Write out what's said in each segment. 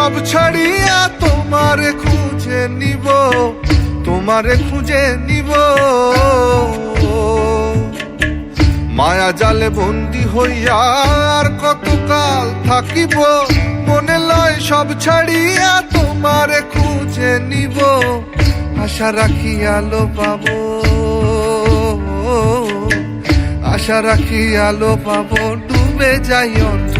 সব ছাড়িয়া তোমারে খুঁজে নিব, তোমারে খুঁজে নিব। মায়া জালে বন্দি হইয়া আর কতকাল থাকিব, মনে লয় সব ছাড়িয়া তোমারে খুঁজে নিব, আশা রাখি আলো পাবো। আশা রাখি আলো পাবো, ডুবে যাই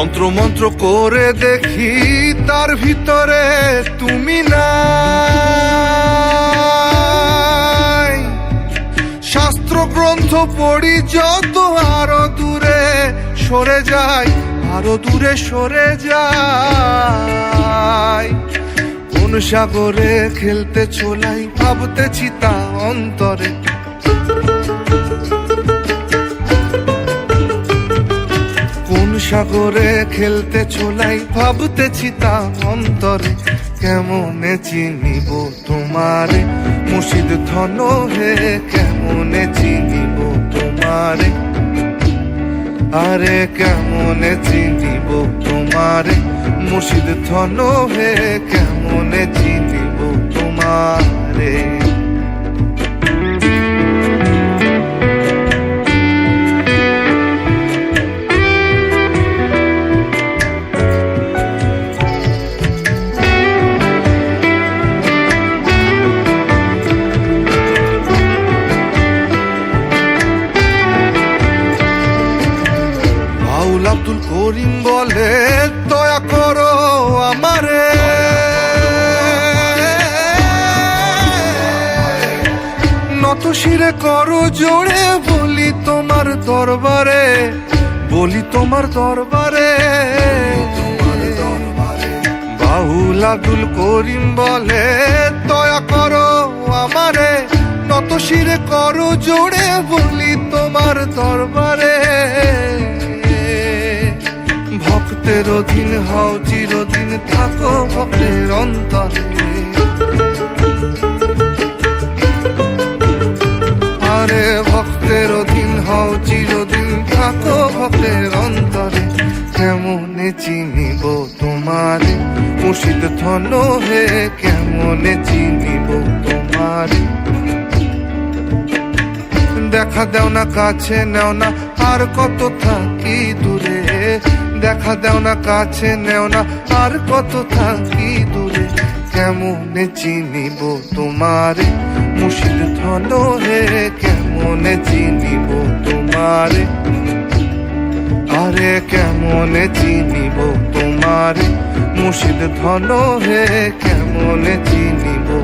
তন্ত্র মন্ত্র করে দেখি তার ভিতরে তুমি না শাস্ত্র গ্রন্থ পড়ি যত আরও দূরে সরে যাই, আরও দূরে সরে যাই। কোন সাগরে খেলতে চলাই, ভাবতেছি তা অন্তরে। সাগরে খেলতে চলাই, ভাবতেছি তা অন্তরে। কেমনে চিনিব তোমারে? মুর্শিদ ধন হে, কেমনে চিনিব তোমারে? আরে, কেমনে চিনিব তোমারে? মুর্শিদ ধন হে, কেমনে চিনিব তোমারে? করিম বলে, দয়া করো আমারে। নত শিরে করো জোরে, বলি তোমার দরবারে, বলি তোমার দরবারে বাউল আব্দুল করিম বলে, দয়া করো আমারে। নত শিরে করো জোরে, বলি তোমার দরবারে। ভক্তের অধীন হও, চিরদিন থাকো ভক্তের অন্তরে। আরে ভক্তের অধীন হও, চিরদিন থাকো ভক্তের অন্তরে। কেমনে চিনিব তোমারে? মুর্শিদ ধন হে, কেমনে চিনিব তোমারে? দেখা দেও না, কাছে নেও না, আর কত থাকি দূরে? দেখা দেও না, কাছে নেও না। আর কত থাকি দূরে, কেমনে চিনিব তোমারে? মুর্শিদ ধন হে, কেমনে চিনিব তোমারে? আরে, কেমনে চিনিব তোমারে? মুর্শিদ ধন হে, কেমনে চিনিব